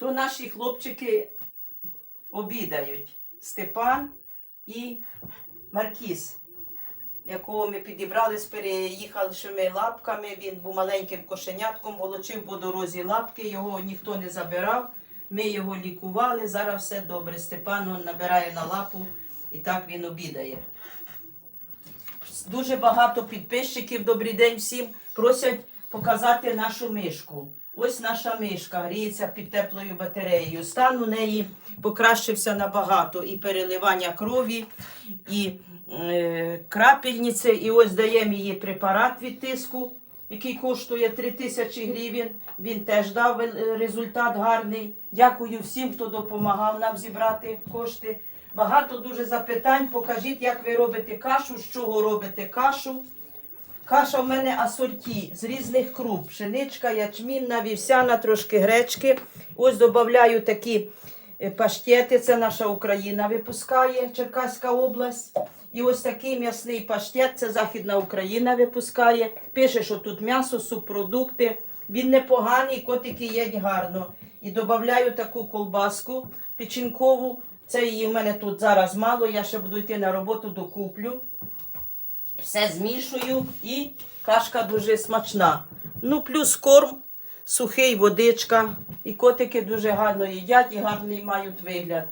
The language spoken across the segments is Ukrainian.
то наші хлопчики обідають. Степан і Маркіс, якого ми підібрали з переїхавшими лапками. Він був маленьким кошенятком, волочив по дорозі лапки, його ніхто не забирав. Ми його лікували, зараз все добре. Степан он набирає на лапу і так він обідає. Дуже багато підписчиків, добрий день всім, просять показати нашу мишку. Ось наша мишка гріється під теплою батареєю. Стан у неї покращився набагато. І переливання крові, і е, крапельниці. І ось даємо їй препарат від тиску, який коштує 3 тисячі гривень. Він теж дав е, результат гарний. Дякую всім, хто допомагав нам зібрати кошти. Багато дуже запитань. Покажіть, як ви робите кашу, з чого робите кашу. Каша в мене асорті з різних круп. Пшеничка, ячмінна, вівсяна, трошки гречки. Ось додаю такі е, паштети. Це наша Україна випускає, Черкаська область. І ось такий м'ясний паштет, це Західна Україна випускає. Пише, що тут м'ясо, субпродукти. Він непоганий, котики їдять гарно. І додаю таку колбаску печінкову. Це її в мене тут зараз мало. Я ще буду йти на роботу, докуплю. Все змішую і кашка дуже смачна. Ну, плюс корм, сухий, водичка. І котики дуже гарно їдять і гарний мають вигляд.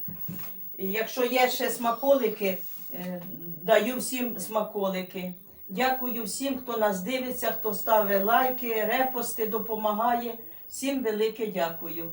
І Якщо є ще смаколики, е, даю всім смаколики. Дякую всім, хто нас дивиться, хто ставить лайки, репости, допомагає. Всім велике дякую.